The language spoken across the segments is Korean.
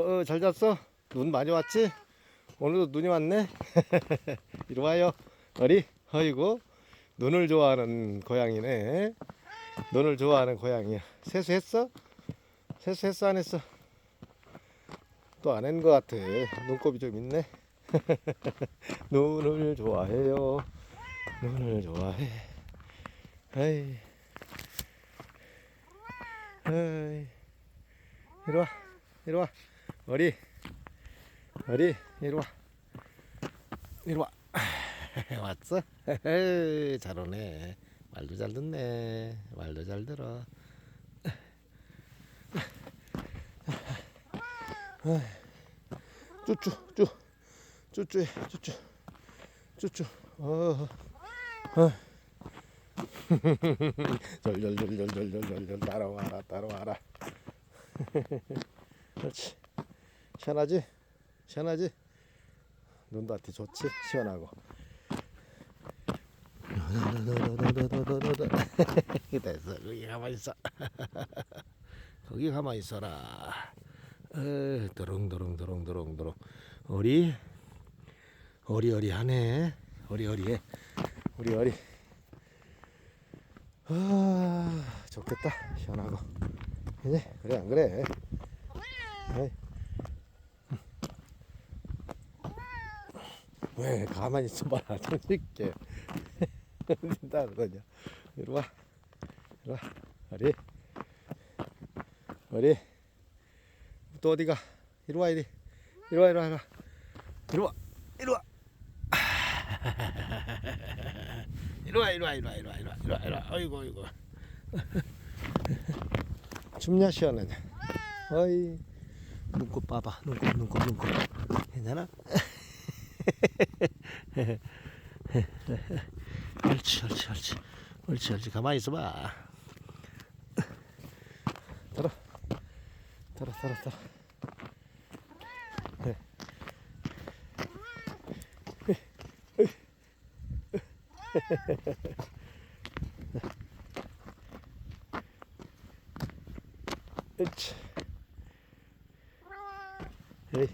어, 잘 잤어? 눈 많이 왔지? 오늘도 눈이 왔네? 이리 와요. 어리? 어이구. 눈을 좋아하는 고양이네. 눈을 좋아하는 고양이야. 세수했어? 세수했어, 안 했어? 또 안 한 것 같아. 눈곱이 좀 있네. 눈을 좋아해요. 눈을 좋아해. 에이. 에이. 이리 와. 이리 와. 어리. 어리. 이리 와. 이리 와. 왔어? 잘 오네. 말도 잘 듣네. 말도 잘 들어. 쭈쭈 쭈 쭈쭈해 쭈쭈 쭈쭈 어. 어. 절절절절절절절 따라와라 따라와라 그렇지 시원하지? 시원하지? 눈도 한테 좋지? 시원하고. 됐어. 거기 가만히 있어. 거기 가만히 있어라. 어, 도롱도롱도롱도롱도롱. 어리? 어리어리하네. 어리어리해. 어리어리. 아 좋겠다. 시원하고. 그지? 그래 안 그래? 에이. 왜 가만히 있어봐라. 좀 쉽게. 어딘다 그러냐 이리 와. 이리 와. 어리. 어리. 또 어디가? 이리 와 이리. 이리 와 이리 와 이리 와. 이리 와. 이리 와. 이리 와 이리 와 이리 와 이리 와 이리 와 이리 와 이리 와. 어이구 어이구. 춥냐 시원하냐? 어이. 눈곱 봐봐. 눈곱 눈곱 눈곱. 괜찮아? 옳지 옳지 옳지. 옳지 옳지. 가만히 있어봐. 들어. 들어 들어 들어. 옳지 에이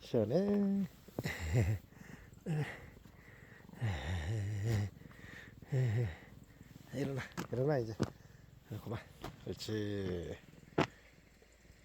시원해. 일어나 일어나 이제. 그만. 그렇지